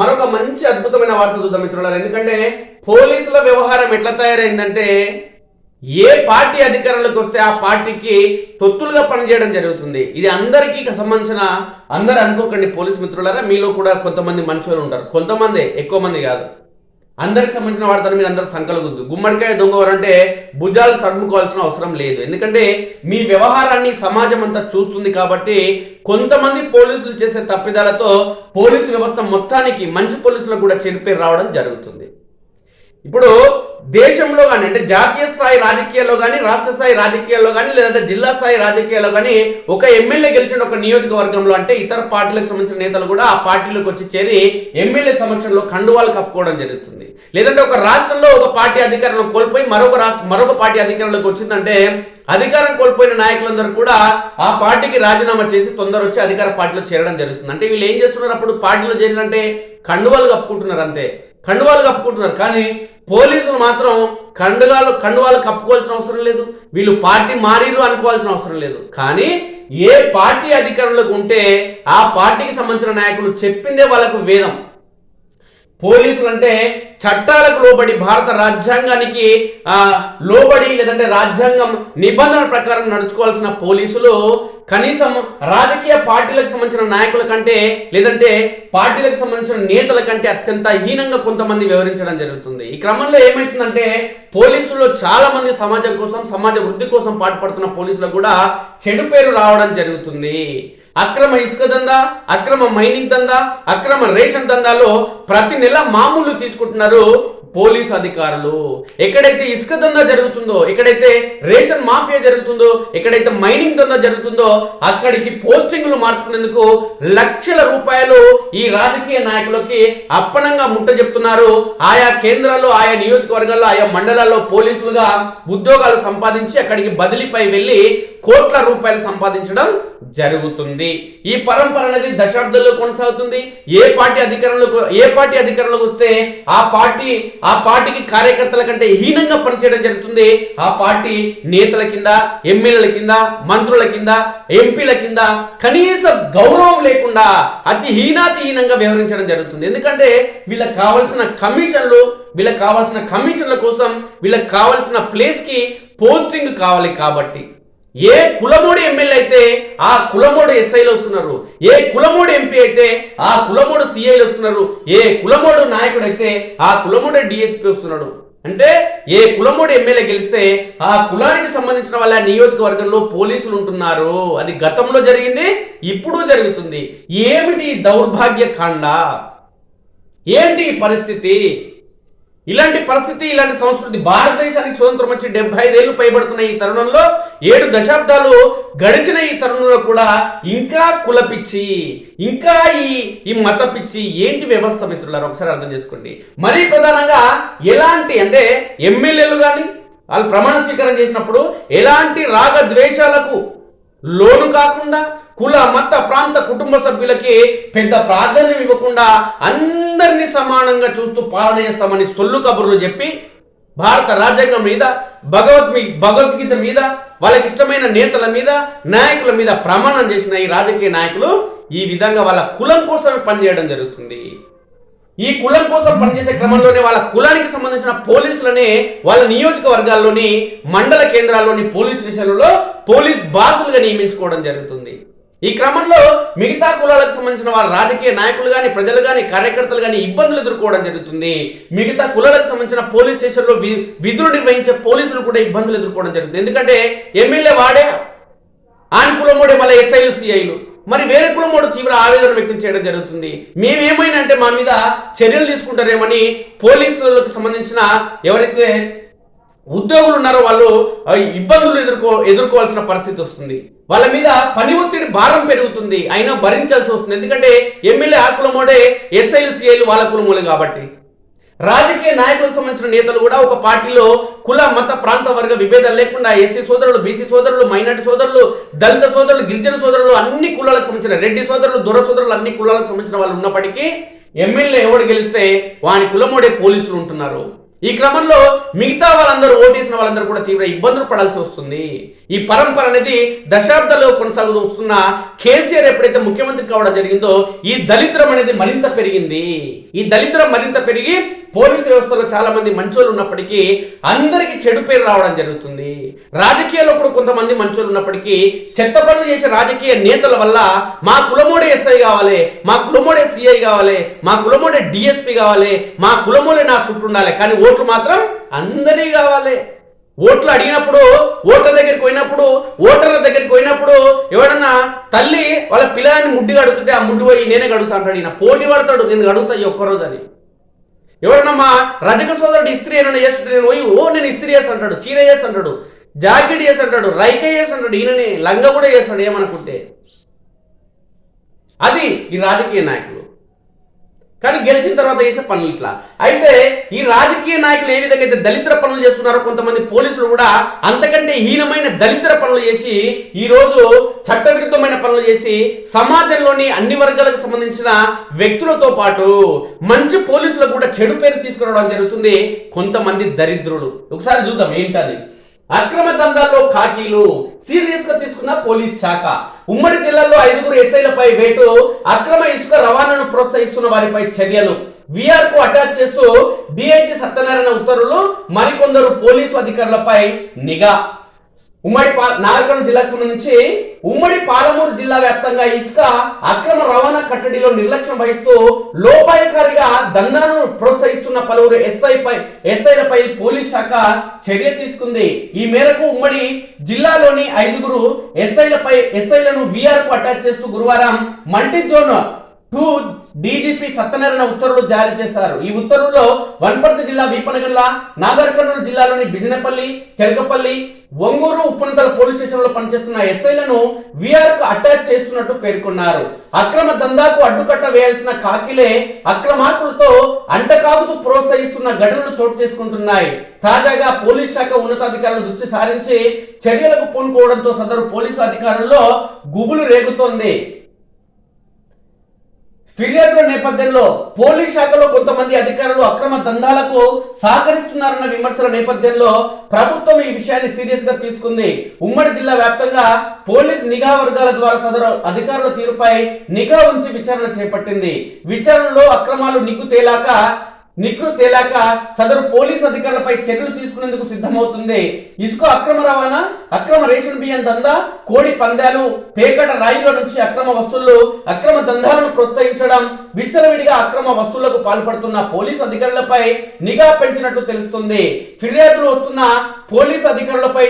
మరొక మంచి అద్భుతమైన వార్త చూద్దాం మిత్రులారా. ఎందుకంటే పోలీసుల వ్యవహారం ఎట్లా తయారైందంటే ఏ పార్టీ అధికారంలోకి వస్తే ఆ పార్టీకి తొత్తులుగా పనిచేయడం జరుగుతుంది. ఇది అందరికీ సంబంధించిన అందరు అనుకోకండి పోలీస్ మిత్రులారా. మీలో కూడా కొంతమంది మంచి ఉంటారు. కొంతమంది ఎక్కువ మంది కాదు. అందరికి సంబంధించిన వార్తను మీరు అందరూ సంకలగుద్దు గుమ్మడికాయ దొంగవారంటే భుజాలు తడుముకోవాల్సిన అవసరం లేదు. ఎందుకంటే మీ వ్యవహారాన్ని సమాజం అంతా చూస్తుంది కాబట్టి కొంతమంది పోలీసులు చేసే తప్పిదాలతో పోలీసు వ్యవస్థ మొత్తానికి మంచి పోలీసులకు కూడా చెడిపేరు రావడం జరుగుతుంది. ఇప్పుడు దేశంలో కానీ అంటే జాతీయ స్థాయి రాజకీయాల్లో కానీ రాష్ట్ర స్థాయి రాజకీయాల్లో కానీ లేదంటే జిల్లా స్థాయి రాజకీయాల్లో కానీ ఒక ఎమ్మెల్యే గెలిచిన ఒక నియోజకవర్గంలో అంటే ఇతర పార్టీలకు సంబంధించిన నేతలు కూడా ఆ పార్టీలోకి వచ్చి చేరి ఎమ్మెల్యే సమక్షంలో కండువాలు కప్పుకోవడం జరుగుతుంది. లేదంటే ఒక రాష్ట్రంలో ఒక పార్టీ అధికారంలో కోల్పోయి మరొక రాష్ట్ర మరొక పార్టీ అధికారంలోకి వచ్చిందంటే అధికారం కోల్పోయిన నాయకులందరూ కూడా ఆ పార్టీకి రాజీనామా చేసి తొందర వచ్చి అధికార పార్టీలో చేరడం జరుగుతుంది. అంటే వీళ్ళు ఏం చేస్తున్నారు? అప్పుడు పార్టీలో చేరినంటే కండువాలు కప్పుకుంటున్నారు అంతే. కండువాలు కప్పుకుంటున్నారు. కానీ పోలీసులు మాత్రం కండుగాలు కండువాలు కప్పుకోవాల్సిన అవసరం లేదు. వీళ్ళు పార్టీ మారిరు అనుకోవాల్సిన అవసరం లేదు. కానీ ఏ పార్టీ అధికారంలోకి ఉంటే ఆ పార్టీకి సంబంధించిన నాయకులు చెప్పిందే వాళ్ళకు వేదం. పోలీసులు అంటే చట్టాలకు లోబడి భారత రాజ్యాంగానికి లోబడి లేదంటే రాజ్యాంగం నిబంధనల ప్రకారం నడుచుకోవాల్సిన పోలీసులు కనీసం రాజకీయ పార్టీలకు సంబంధించిన నాయకుల కంటే లేదంటే పార్టీలకు సంబంధించిన నేతల కంటే అత్యంత హీనంగా కొంతమంది వివరించడం జరుగుతుంది. ఈ క్రమంలో ఏమవుతుందంటే పోలీసుల్లో చాలా మంది సమాజం కోసం సమాజ వృద్ధి కోసం పాటుపడుతున్న పోలీసులకు కూడా చెడు పేరు రావడం జరుగుతుంది. అక్రమ ఇసుక దందా అక్రమ మైనింగ్ దందా అక్రమ రేషన్ దందాలో ప్రతి నెల మామూలు తీసుకుంటున్నారు పోలీస్ అధికారులు. ఎక్కడైతే ఇసుక దందా జరుగుతుందో ఎక్కడైతే రేషన్ మాఫియా జరుగుతుందో ఎక్కడైతే మైనింగ్ దందా జరుగుతుందో అక్కడికి పోస్టింగ్లు మార్చుకునేందుకు లక్షల రూపాయలు ఈ రాజకీయ నాయకులకి అప్పనంగా ముట్ట చెప్తున్నారు. ఆయా కేంద్రాల్లో ఆయా నియోజకవర్గాల్లో ఆయా మండలాల్లో పోలీసులుగా ఉద్యోగాలు సంపాదించి అక్కడికి బదిలీపై వెళ్ళి కోట్ల రూపాయలు సంపాదించడం జరుగుతుంది. ఈ పరంపర అనేది దశాబ్దాల్లో కొనసాగుతుంది. ఏ పార్టీ అధికారంలోకి ఏ పార్టీ అధికారంలోకి వస్తే ఆ పార్టీ ఆ పార్టీకి కార్యకర్తల కంటే హీనంగా పనిచేయడం జరుగుతుంది. ఆ పార్టీ నేతల కింద ఎమ్మెల్యేల కింద మంత్రుల కింద ఎంపీల కింద కనీస గౌరవం లేకుండా అతి హీనాతి హీనంగా వ్యవహరించడం జరుగుతుంది. ఎందుకంటే వీళ్ళకి కావాల్సిన కమిషన్లు వీళ్ళకి కావాల్సిన కమిషన్ల కోసం వీళ్ళకి కావాల్సిన ప్లేస్కి పోస్టింగ్ కావాలి కాబట్టి. ఏ కులమూడి ఎమ్మెల్యే అయితే ఆ కులమూడు ఎస్ఐలు వస్తున్నారు? ఏ కులమూడు ఎంపీ అయితే ఆ కులమూడు సిఐలు వస్తున్నారు? ఏ కులమూడు నాయకుడు అయితే ఆ కులమూడు డిఎస్పీ వస్తున్నాడు? అంటే ఏ కులమూడు ఎమ్మెల్యే గెలిస్తే ఆ కులానికి సంబంధించిన వాళ్ళ నియోజకవర్గంలో పోలీసులు ఉంటున్నారు? అది గతంలో జరిగింది ఇప్పుడు జరుగుతుంది. ఏమిటి దౌర్భాగ్య కాండ ఏంటి పరిస్థితి? ఇలాంటి పరిస్థితి ఇలాంటి సంస్కృతి భారతదేశానికి స్వతంత్రం వచ్చి డెబ్బై ఐదేళ్ళు పైబడుతున్న ఈ తరుణంలో ఏడు దశాబ్దాలు గడిచిన ఈ తరుణంలో కూడా ఇంకా కులపిచ్చి ఇంకా ఈ ఈ మత పిచ్చి ఏంటి వ్యవస్థ మిత్రులారు? ఒకసారి అర్థం చేసుకోండి. మరీ ప్రధానంగా ఎలాంటి అంటే ఎమ్మెల్యేలు కానీ వాళ్ళు ప్రమాణ స్వీకారం చేసినప్పుడు ఎలాంటి రాగ ద్వేషాలకు లోను కాకుండా కుల మత ప్రాంత కుటుంబ సభ్యులకి పెద్ద ప్రాధాన్యం ఇవ్వకుండా అందరినీ సమానంగా చూస్తూ పాలన చేస్తామని సొల్లు కబుర్లు చెప్పి భారత రాజ్యాంగం మీద భగవత్ భగవద్గీత మీద వాళ్ళకి ఇష్టమైన నేతల మీద నాయకుల మీద ప్రమాణం చేసిన ఈ రాజకీయ నాయకులు ఈ విధంగా వాళ్ళ కులం కోసమే పనిచేయడం జరుగుతుంది. ఈ కులం కోసం పనిచేసే క్రమంలోనే వాళ్ళ కులానికి సంబంధించిన పోలీసులనే వాళ్ళ నియోజకవర్గాల్లోని మండల కేంద్రాల్లోని పోలీస్ స్టేషన్లలో పోలీస్ బాసులుగా నియమించుకోవడం జరుగుతుంది. ఈ క్రమంలో మిగతా కులాలకు సంబంధించిన వాళ్ళ రాజకీయ నాయకులు కానీ ప్రజలు కానీ కార్యకర్తలు కానీ ఇబ్బందులు ఎదుర్కోవడం జరుగుతుంది. మిగతా కులాలకు సంబంధించిన పోలీస్ స్టేషన్లో విధులు నిర్వహించే పోలీసులు కూడా ఇబ్బందులు ఎదుర్కోవడం జరుగుతుంది. ఎందుకంటే ఎమ్మెల్యే వాడే ఆయన కులమోడే మళ్ళీ ఎస్ఐలు సిఐలు. మరి వేరే కులమోడు తీవ్ర ఆవేదన వ్యక్తం చేయడం జరుగుతుంది. మేమేమైనా అంటే మా మీద చర్యలు తీసుకుంటారేమని పోలీసులకు సంబంధించిన ఎవరైతే ఉద్యోగులు ఉన్నారో వాళ్ళు ఇబ్బందులు ఎదుర్కో ఎదుర్కోవాల్సిన పరిస్థితి వస్తుంది. వాళ్ళ మీద పని ఒత్తిడి భారం పెరుగుతుంది. అయినా భరించాల్సి వస్తుంది. ఎందుకంటే ఎమ్మెల్యే ఆ కులమోడే ఎస్ఐలు సిఐలు వాళ్ళ కులమోలే కాబట్టి. రాజకీయ నాయకులకు సంబంధించిన నేతలు కూడా ఒక పార్టీలో కుల మత ప్రాంత వర్గ విభేదాలు లేకుండా ఎస్సీ సోదరులు బీసీ సోదరులు మైనార్టీ సోదరులు దళిత సోదరులు గిరిజన సోదరులు అన్ని కులాలకు సంబంధించిన రెడ్డి సోదరులు దొర సోదరులు అన్ని కులాలకు సంబంధించిన వాళ్ళు ఉన్నప్పటికీ ఎమ్మెల్యే ఎవడు గెలిస్తే వాని కులమోడే పోలీసులు ఉంటున్నారు. ఈ క్రమంలో మిగతా వాళ్ళందరూ ఓటేసిన వాళ్ళందరూ కూడా తీవ్ర ఇబ్బందులు పడాల్సి వస్తుంది. ఈ పరంపర అనేది దశాబ్దాల్లో కొనసాగుతూ వస్తున్న కేసీఆర్ ఎప్పుడైతే ముఖ్యమంత్రి కావడం జరిగిందో ఈ దళిద్రం అనేది మరింత పెరిగింది. ఈ దళిద్రం మరింత పెరిగి పోలీసు వ్యవస్థలో చాలా మంది మంచోళ్ళు ఉన్నప్పటికీ అందరికీ చెడు పేరు రావడం జరుగుతుంది. రాజకీయాల్లో కూడా కొంతమంది మంచోళ్ళు ఉన్నప్పటికీ చెత్త పనులు చేసే రాజకీయ నేతల వల్ల మా కులమోడే ఎస్ఐ కావాలి మా కులమోడే సిఐ కావాలి మా కులమోడే డిఎస్పి కావాలి మా కులమోడే నా చుట్టూ ఉండాలి కానీ ఓట్లు మాత్రం అందరికీ కావాలి. ఓట్లు అడిగినప్పుడు ఓటర్ దగ్గరికి పోయినప్పుడు ఓటర్ల దగ్గరికి పోయినప్పుడు ఎవడన్నా తల్లి వాళ్ళ పిల్లని ముడ్డి అడుగుతుంటే ఆ ముడ్డు పోయి నేనే గడుగుతా అంటాడు ఈయన. పోటీ పడతాడు నేను అడుగుతా ఈ ఒక్కరోజు అని ఎవడన్నా మా రజక సోదరుడు ఇస్త్రీ ఏమైనా చేస్తుంటే నేను పోయి ఓ నేను ఇస్త్రీ చేసి అంటాడు చీర చేసి అంటాడు జాకెట్ చేసి అంటాడు రైకే చేసి అంటాడు ఈయనని లంగ కూడా చేస్తాడు ఏమనుకుంటే. అది ఈ రాజకీయ నాయకులు. కానీ గెలిచిన తర్వాత చేసే పనులు ఇట్లా. అయితే ఈ రాజకీయ నాయకులు ఏ విధంగా అయితే దళితుల పనులు చేస్తున్నారో కొంతమంది పోలీసులు కూడా అంతకంటే హీనమైన దళితుల పనులు చేసి ఈ రోజు చట్టవిరుద్ధమైన పనులు చేసి సమాజంలోని అన్ని వర్గాలకు సంబంధించిన వ్యక్తులతో పాటు మంచి పోలీసులకు కూడా చెడు పేరు తీసుకురావడం జరుగుతుంది కొంతమంది దరిద్రులు. ఒకసారి చూద్దాం ఏంటది? అక్రమ దందాల్లో ఖాకీలు. సీరియస్గా తీసుకున్న పోలీస్ శాఖ. ఉమ్మడి జిల్లాలో ఐదుగురు ఎస్ఐలపై వేటు అక్రమ ఇసుక రవాణాను ప్రోత్సహిస్తున్న వారిపై చర్యలు. విఆర్కు అటాచ్ చేస్తూ డిఐజీ సత్యనారాయణ ఉత్తర్వులు మరికొందరు పోలీసు అధికారులపై నిఘా. ఉమ్మడి పా నాగరికల్ జిల్లాకు సంబంధించి ఉమ్మడి పాలమూరు జిల్లా వ్యాప్తంగా ఇసుక అక్రమ రవాణా కట్టడిలో నిర్లక్ష్యం వహిస్తూ లోపాయకారిగా దందాను ప్రోత్సహిస్తున్న పలువురు ఎస్ఐపై ఎస్ఐలపై పోలీస్ శాఖ చర్య తీసుకుంది. ఈ మేరకు ఉమ్మడి జిల్లాలోని ఐదుగురు ఎస్ఐలపై ఎస్ఐలను విఆర్కు అటాచ్ చేస్తూ గురువారం multi zone two DGP Satyanarayana ఉత్తర్వులు జారీ చేశారు. ఈ ఉత్తర్వుల్లో వనపర్తి జిల్లా వీపనగల్ల నాగర్ కర్నూలు జిల్లాలోని బిజినపల్లి చెరకపల్లి ఒంగూరు ఉప్పునతల పోలీస్ స్టేషన్లో పనిచేస్తున్న ఎస్ఐలను విఆర్కు అటాచ్ చేస్తున్నట్టు పేర్కొన్నారు. అక్రమ దందాకు అడ్డుకట్ట వేయాల్సిన కాకిలే అక్రమార్కులతో అంటకాగుతూ ప్రోత్సహిస్తున్న ఘటనలు చోటు చేసుకుంటున్నాయి. తాజాగా పోలీస్ శాఖ ఉన్నతాధికారుల దృష్టి సారించి చర్యలకు పూనుకోవడంతో సదరు పోలీసు అధికారుల్లో గుబులు రేగుతోంది. ఫిర్యాదుల నేపథ్యంలో పోలీస్ శాఖలో కొంతమంది అధికారులు అక్రమ దందాలకు సహకరిస్తున్నారన్న విమర్శల నేపథ్యంలో ప్రభుత్వం ఈ విషయాన్ని సీరియస్గా తీసుకుంది. ఉమ్మడి జిల్లా వ్యాప్తంగా పోలీస్ నిఘా వర్గాల ద్వారా సదరు అధికారుల తీరుపై నిఘా ఉంచి విచారణ చేపట్టింది. విచారణలో అక్రమాలు నిగ్గు తేలాక నిగ్గు తేలాక సదరు పోలీసు అధికారులపై చర్యలు తీసుకునేందుకు సిద్ధమవుతుంది. ఇసుక అక్రమ రవాణా అక్రమ రేషన్ బియ్యం దందా కోడి పందాలు పేకట రాయిల నుంచి అక్రమ వస్తువులు అక్రమ దందాలను ప్రోత్సహించడం విచ్చలవిడిగా అక్రమ వస్తువులకు పాల్పడుతున్న పోలీసు అధికారులపై నిఘా పెంచినట్టు తెలుస్తుంది. ఫిర్యాదులు వస్తున్న పోలీసు అధికారులపై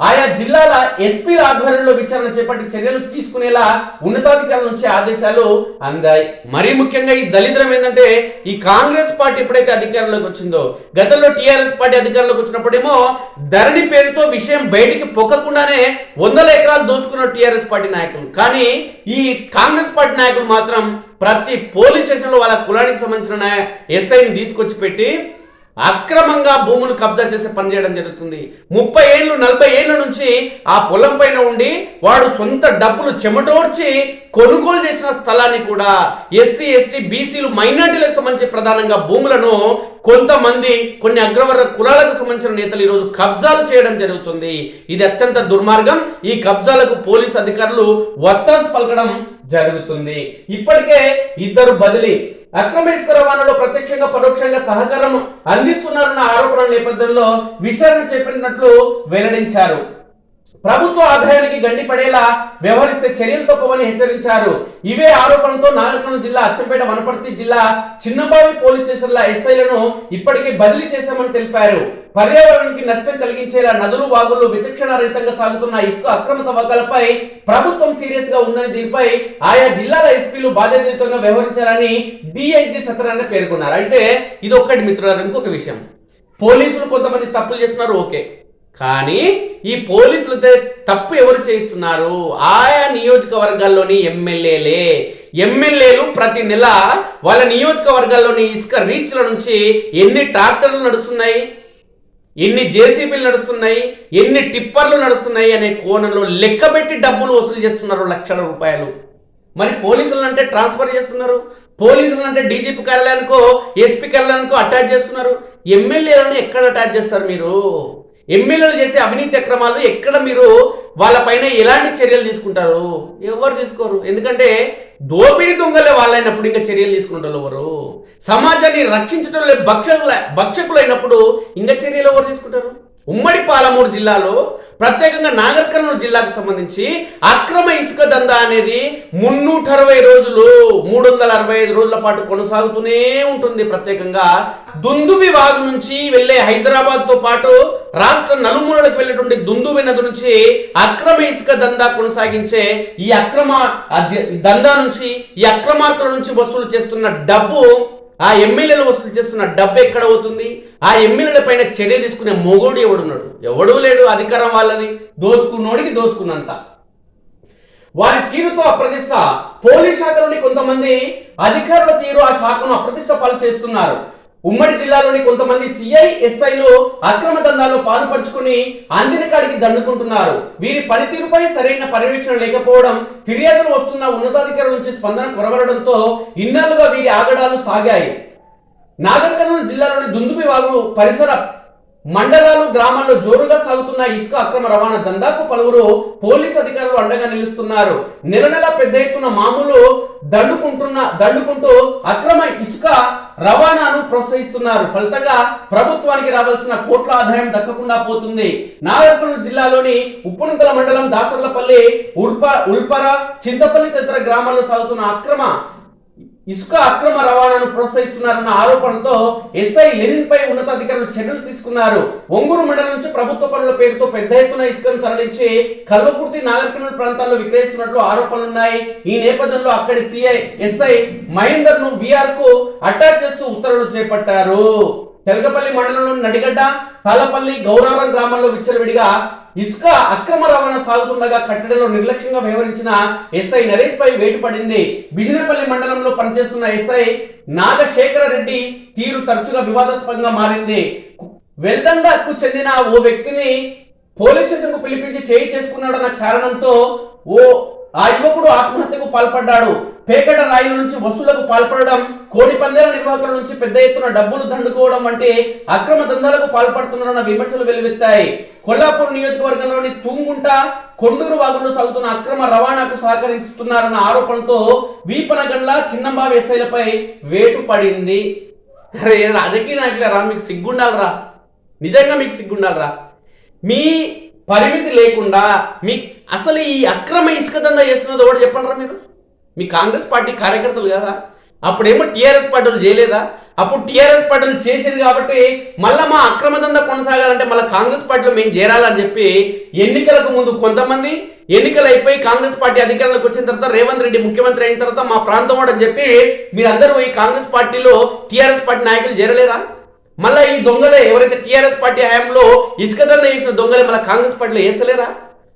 ఆయా జిల్లాల ఎస్పీల ఆధ్వర్యంలో విచారణ చేపట్టి చర్యలు తీసుకునేలా ఉన్నతాధికారుల నుంచి ఆదేశాలు అందాయి. మరీ ముఖ్యంగా ఈ దళిద్రం ఏంటంటే ఈ కాంగ్రెస్ పార్టీ ఎప్పుడైతే అధికారంలోకి వచ్చిందో గతంలో టీఆర్ఎస్ పార్టీ అధికారంలోకి వచ్చినప్పుడేమో ధరణి పేరుతో విషయం బయటికి పొక్కకుండానే వందల ఎకరాలు దోచుకున్న టీఆర్ఎస్ పార్టీ నాయకులు. కానీ ఈ కాంగ్రెస్ పార్టీ నాయకులు మాత్రం ప్రతి పోలీస్ స్టేషన్లో వాళ్ళ కులానికి సంబంధించిన ఎస్ఐని తీసుకొచ్చి పెట్టి అక్రమంగా భూములు కబ్జా చేసే పని చేయడం జరుగుతుంది. ముప్పై ఏళ్ళు నలభై ఏళ్ళ నుంచి ఆ పొలం పైన ఉండి వాడు సొంత డబ్బులు చెమటోడ్చి కొనుగోలు చేసిన స్థలాన్ని కూడా ఎస్సీ ఎస్టీ బీసీలు మైనార్టీలకు సంబంధించి ప్రధానంగా భూములను కొంతమంది కొన్ని అగ్రవర్గ కులాలకు సంబంధించిన నేతలు ఈరోజు కబ్జాలు చేయడం జరుగుతుంది. ఇది అత్యంత దుర్మార్గం. ఈ కబ్జాలకు పోలీసు అధికారులు వత్తాసు పలకడం జరుగుతుంది. ఇప్పటికే ఇద్దరు బదిలీ అక్రమ ఇసుక రవాణాలో ప్రత్యక్షంగా పరోక్షంగా సహకారం అందిస్తున్నారన్న ఆరోపణల నేపథ్యంలో విచారణ చేపట్టినట్లు వెల్లడించారు. ప్రభుత్వ ఆదాయానికి గండిపడేలా వ్యవహరిస్తే చర్యలు తప్పవని హెచ్చరించారు. ఇవే ఆరోపణలతో నాగరికర్నూలు జిల్లా అచ్చంపేట వనపర్తి జిల్లా చిన్నబావి పోలీస్ స్టేషన్ల ఎస్ఐలను ఇప్పటికే బదిలీ చేశామని తెలిపారు. పర్యావరణానికి నష్టం కలిగించేలా నదులు వాగులు విచక్షణ రహితంగా సాగుతున్న ఇసుక అక్రమ తవ్వకాలపై ప్రభుత్వం సీరియస్గా ఉందని దీనిపై ఆయా జిల్లాల ఎస్పీలు బాధ్యతయుతంగా వ్యవహరించారని డిఐజీ సత్యనారాయణ పేర్కొన్నారు. అయితే ఇది ఒక్కటి మిత్రులారా ఇంకొక విషయం. పోలీసులు కొంతమంది తప్పులు చేస్తున్నారు ఓకే. కానీ ఈ పోలీసులతో తప్పు ఎవరు చేయిస్తున్నారు? ఆయా నియోజకవర్గాల్లోని ఎమ్మెల్యేలే. ఎమ్మెల్యేలు ప్రతి నెల వాళ్ళ నియోజకవర్గాల్లోని ఇసుక రీచ్ల నుంచి ఎన్ని ట్రాక్టర్లు నడుస్తున్నాయి? ఎన్ని జేసీబీలు నడుస్తున్నాయి? ఎన్ని టిప్పర్లు నడుస్తున్నాయి అనే కోణంలో లెక్కబెట్టి డబ్బులు వసూలు చేస్తున్నారు లక్షల రూపాయలు. మరి పోలీసులను అంటే ట్రాన్స్ఫర్ చేస్తున్నారు? పోలీసులను అంటే డీజీపీ కార్యాలయానికో ఎస్పీ కార్యాలయానికో అటాచ్ చేస్తున్నారు? ఎమ్మెల్యేలను ఎక్కడ అటాచ్ చేస్తారు మీరు? ఎమ్మెల్యేలు చేసే అవినీతి అక్రమాలు ఎక్కడ మీరు వాళ్ళపైన ఎలాంటి చర్యలు తీసుకుంటారు? ఎవరు తీసుకోరు? ఎందుకంటే దోపిడీ దొంగలే వాళ్ళైనప్పుడు ఇంకా చర్యలు తీసుకుంటారు ఎవరు? సమాజాన్ని రక్షించడం భక్షకుల భక్షకులైనప్పుడు ఇంకా చర్యలు ఎవరు తీసుకుంటారు? ఉమ్మడి పాలమూరు జిల్లాలో ప్రత్యేకంగా నాగర్ కర్నూలు జిల్లాకు సంబంధించి అక్రమ ఇసుక దందా అనేది మున్నూట అరవై రోజులు మూడు వందల అరవై ఐదు రోజుల పాటు కొనసాగుతూనే ఉంటుంది ప్రత్యేకంగా. దుందుబి వాగు నుంచి వెళ్ళే హైదరాబాద్తో పాటు రాష్ట్ర నలుమూలలకు వెళ్ళేటువంటి దుందుబి నది నుంచి అక్రమ ఇసుక దందా కొనసాగించే ఈ అక్రమ దందా నుంచి ఈ అక్రమార్కుల నుంచి వసూలు చేస్తున్న డబ్బు ఆ ఎమ్మెల్యేలు వసూలు చేస్తున్న డబ్బు ఎక్కడ అవుతుంది ఆ ఎమ్మెల్యేల పైన చర్య తీసుకునే మొగోడు ఎవడున్నాడు? ఎవడూ లేడు అధికారం వాళ్ళది. దోసుకున్నోడికి దోసుకున్నంత. వారి తీరుతో అప్రతిష్ట పోలీస్ శాఖలోని కొంతమంది అధికారుల తీరు ఆ శాఖను అప్రతిష్ట పాలు చేస్తున్నారు. ఉమ్మడి జిల్లాలోని కొంతమంది సిఐ ఎస్ఐలు అక్రమ దందాల్లో పాలు పంచుకుని అందిన కాడికి దండుకుంటున్నారు. వీరి పనితీరుపై సరైన పర్యవేక్షణ లేకపోవడం ఫిర్యాదులు వస్తున్న ఉన్నతాధికారుల నుంచి స్పందన కొరవడంతో ఇన్నాళ్ళుగా వీరి ఆగడాలు సాగాయి. నాగర్ కర్నూలు జిల్లాలోని దుందుబి వాగు పరిసర మండలాలు గ్రామాల్లో జోరుగా సాగుతున్న ఇసుక అక్రమ రవాణా దందాకు పలువురు పోలీస్ అధికారులు అండగా నిలుస్తున్నారు. నెల నెల పెద్ద ఎత్తున మామూలు దండుకుంటున్న దండుకుంటూ అక్రమ ఇసుక రవాణాను ప్రోత్సహిస్తున్నారు. ఫలితంగా ప్రభుత్వానికి రావాల్సిన కోట్ల ఆదాయం దక్కకుండా పోతుంది. నాగర్కర్నూలు జిల్లాలోని ఉప్పునంతల మండలం దాసర్లపల్లి ఉల్ప ఉల్పర చింతపల్లి తదితర గ్రామాల్లో సాగుతున్న అక్రమ ఇసుక అక్రమ రవాణాను ప్రోత్సహిస్తున్నారన్న ఆరోపణతో ఎస్ఐ లెనిన్ పై ఉన్నతాధికారులు చర్యలు తీసుకున్నారు. ఒంగూరు మండలం నుంచి ప్రభుత్వ పనుల పేరుతో పెద్ద ఎత్తున ఇసుకను తరలించి కల్వకుర్తి నాగర్కర్నూలు ప్రాంతాల్లో విక్రయిస్తున్నట్లు ఆరోపణలున్నాయి. ఈ నేపథ్యంలో అక్కడి సిఐ ఎస్ఐ మహేందర్ను విఆర్కు అటాచ్ చేస్తూ ఉత్తర్వులు చేపట్టారు. తెలగపల్లి మండలంలోని నడిగడ్డ తాళపల్లి గౌరవం గ్రామాల్లో విచ్చలవిడిగా ఇసుక అక్రమ రవాణా సాగుతుండగా కట్టడిలో నిర్లక్ష్యంగా వ్యవహరించిన ఎస్ఐ నరేష్ పై వేటు పడింది. బిజినపల్లి మండలంలో పనిచేస్తున్న ఎస్ఐ నాగశేఖర రెడ్డి తీరు తరచుగా వివాదాస్పదంగా మారింది. వెల్దండకు చెందిన ఓ వ్యక్తిని పోలీస్ స్టేషన్కు పిలిపించి చేయి చేసుకున్నాడన్న కారణంతో ఓ ఆ యువకుడు ఆత్మహత్యకు పాల్పడ్డాడు. పేకట రాయిల నుంచి వసూలకు పాల్పడడం కోడి పందేల నిర్వాహకుల నుంచి పెద్ద ఎత్తున డబ్బులు దండుకోవడం వంటి అక్రమ దందాలకు పాల్పడుతున్నారన్న విమర్శలు వెలువెత్తాయి కొల్లాపూర్ నియోజకవర్గంలోని తుంగుంట కొండూరు వాగుల్లో సాగుతున్న అక్రమ రవాణాకు సహకరిస్తున్నారన్న ఆరోపణతో వీపనగండ్ల చిన్నంబా వేసైలపై వేటు పడింది. అరే రాజకీయ నాయకులరా మీకు సిగ్గుండాలరా? నిజంగా మీకు సిగ్గుండాలరా? మీ పరిమితి లేకుండా మీ అసలు ఈ అక్రమ ఇసుక దందా చేస్తున్నది కూడా చెప్పండి మీరు? మీ కాంగ్రెస్ పార్టీ కార్యకర్తలు కదా. అప్పుడేమో టీఆర్ఎస్ పార్టీలు చేయలేదా? అప్పుడు టీఆర్ఎస్ పార్టీలు చేసేది కాబట్టి మళ్ళీ మా అక్రమ దందా కొనసాగాలంటే మళ్ళీ కాంగ్రెస్ పార్టీలో మేము చేరాలని చెప్పి ఎన్నికలకు ముందు కొంతమంది ఎన్నికలు అయిపోయి కాంగ్రెస్ పార్టీ అధికారంలోకి వచ్చిన తర్వాత రేవంత్ రెడ్డి ముఖ్యమంత్రి అయిన తర్వాత మా ప్రాంతం వాడని అని చెప్పి మీరందరూ ఈ కాంగ్రెస్ పార్టీలో టీఆర్ఎస్ పార్టీ నాయకులు చేరలేరా? మళ్ళీ ఈ దొంగలే ఎవరైతే టీఆర్ఎస్ పార్టీ హయాంలో ఇసుక దందా చేసిన దొంగలే మళ్ళీ కాంగ్రెస్ పార్టీలో వేసలేరా?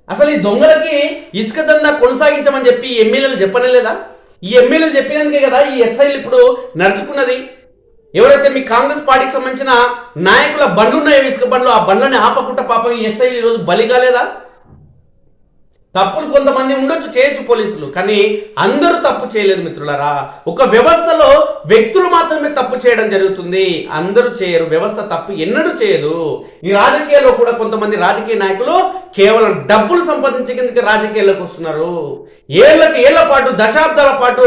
అసలు ఈ దొంగలకి ఇసుక దందా కొనసాగించమని చెప్పి ఎమ్మెల్యేలు చెప్పనలేదా? ఈ ఎమ్మెల్యేలు చెప్పినందుకే కదా ఈ ఎస్ఐలు ఇప్పుడు నడుచుకున్నది. ఎవరైతే మీ కాంగ్రెస్ పార్టీకి సంబంధించిన నాయకుల బండ్లు ఉన్నాయో ఇసుక బండ్లు ఆ బండ్లని ఆపకుండా పాపం ఈ ఎస్ఐలు ఈరోజు బలి కాలేదా? తప్పులు కొంతమంది ఉండొచ్చు చేయొచ్చు పోలీసులు. కానీ అందరూ తప్పు చేయలేదు మిత్రులరా. ఒక వ్యవస్థలో వ్యక్తులు మాత్రమే తప్పు చేయడం జరుగుతుంది. అందరూ చేయరు వ్యవస్థ తప్పు ఎన్నడూ చేయదు. ఈ రాజకీయాల్లో కూడా కొంతమంది రాజకీయ నాయకులు కేవలం డబ్బులు సంపాదించేందుకు రాజకీయాల్లోకి వస్తున్నారు. ఏళ్ళకి ఏళ్ళ పాటు దశాబ్దాల పాటు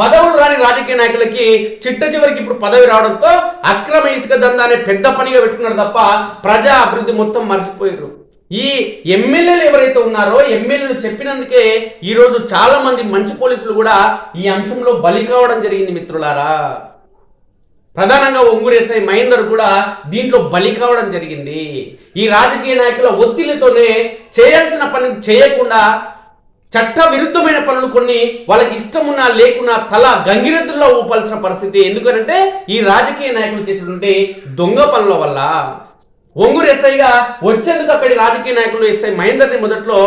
పదవులు రాని రాజకీయ నాయకులకి చిట్ట చివరికి ఇప్పుడు పదవి రావడంతో అక్రమ ఇసుక దందా అనే పెద్ద పనిగా పెట్టుకున్నారు తప్ప ప్రజా అభివృద్ధి మొత్తం మర్చిపోయారు ఈ ఎమ్మెల్యేలు ఎవరైతే ఉన్నారో ఎమ్మెల్యేలు చెప్పినందుకే ఈరోజు చాలా మంది మంచి పోలీసులు కూడా ఈ అంశంలో బలి కావడం జరిగింది మిత్రులారా. ప్రధానంగా ఒంగూరు మహేందర్ కూడా దీంట్లో బలి కావడం జరిగింది. ఈ రాజకీయ నాయకుల ఒత్తిడితోనే చేయాల్సిన పని చేయకుండా చట్ట విరుద్ధమైన పనులు కొన్ని వాళ్ళకి ఇష్టం ఉన్నా లేకున్నా తల గంగిరెద్దుల్లో ఊపాల్సిన పరిస్థితి. ఎందుకంటే ఈ రాజకీయ నాయకులు చేసినటువంటి దొంగ పనుల వల్ల ఒంగూరు ఎస్ఐగా వచ్చేందుకు అక్కడి రాజకీయ నాయకులు ఎస్ఐ మహేందర్ని మొదట్లో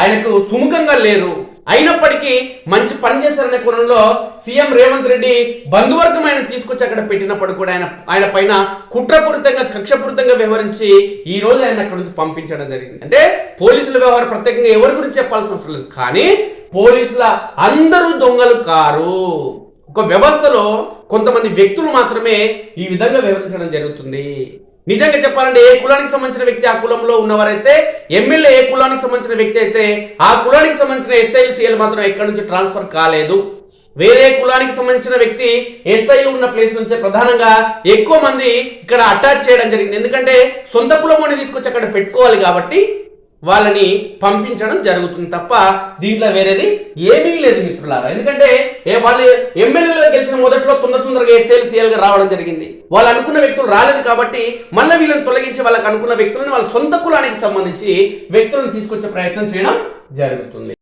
ఆయనకు సుముఖంగా లేరు. అయినప్పటికీ మంచి పని చేశారనే కోణంలో సీఎం రేవంత్ రెడ్డి బంధువర్గం ఆయన తీసుకొచ్చి అక్కడ పెట్టినప్పుడు కూడా ఆయన ఆయన పైన కుట్రపూరితంగా కక్షపూరితంగా వ్యవహరించి ఈ రోజు ఆయన అక్కడ నుంచి పంపించడం జరిగింది. అంటే పోలీసుల వ్యవహారం ప్రత్యేకంగా ఎవరి గురించి చెప్పాల్సిన అవసరం లేదు. కానీ పోలీసుల అందరూ దొంగలు కారు. ఒక వ్యవస్థలో కొంతమంది వ్యక్తులు మాత్రమే ఈ విధంగా వ్యవహరించడం జరుగుతుంది. నిజంగా చెప్పాలంటే ఏ కులానికి సంబంధించిన వ్యక్తి ఆ కులంలో ఉన్నవారైతే ఎమ్మెల్యే ఏ కులానికి సంబంధించిన వ్యక్తి అయితే ఆ కులానికి సంబంధించిన ఎస్ఐలు మాత్రం ఎక్కడి నుంచి ట్రాన్స్ఫర్ కాలేదు. వేరే కులానికి సంబంధించిన వ్యక్తి ఎస్ఐలు ఉన్న ప్లేస్ నుంచే ప్రధానంగా ఎక్కువ మంది ఇక్కడ అటాచ్ చేయడం జరిగింది. ఎందుకంటే సొంత కులం తీసుకొచ్చి అక్కడ పెట్టుకోవాలి కాబట్టి వాళ్ళని పంపించడం జరుగుతుంది తప్ప దీంట్లో వేరేది ఏమీ లేదు మిత్రులారా. ఎందుకంటే ఏ వాళ్ళు ఎమ్మెల్యేలో గెలిచిన మొదట్లో తొందర తొందరగా ఎస్ఎల్ సీఎల్గా రావడం జరిగింది. వాళ్ళు అనుకున్న వ్యక్తులు రాలేదు కాబట్టి మళ్ళీ వీళ్ళని తొలగించి వాళ్ళకి అనుకున్న వ్యక్తులని వాళ్ళ సొంత కులానికి సంబంధించి వ్యక్తులను తీసుకొచ్చే ప్రయత్నం చేయడం జరుగుతుంది.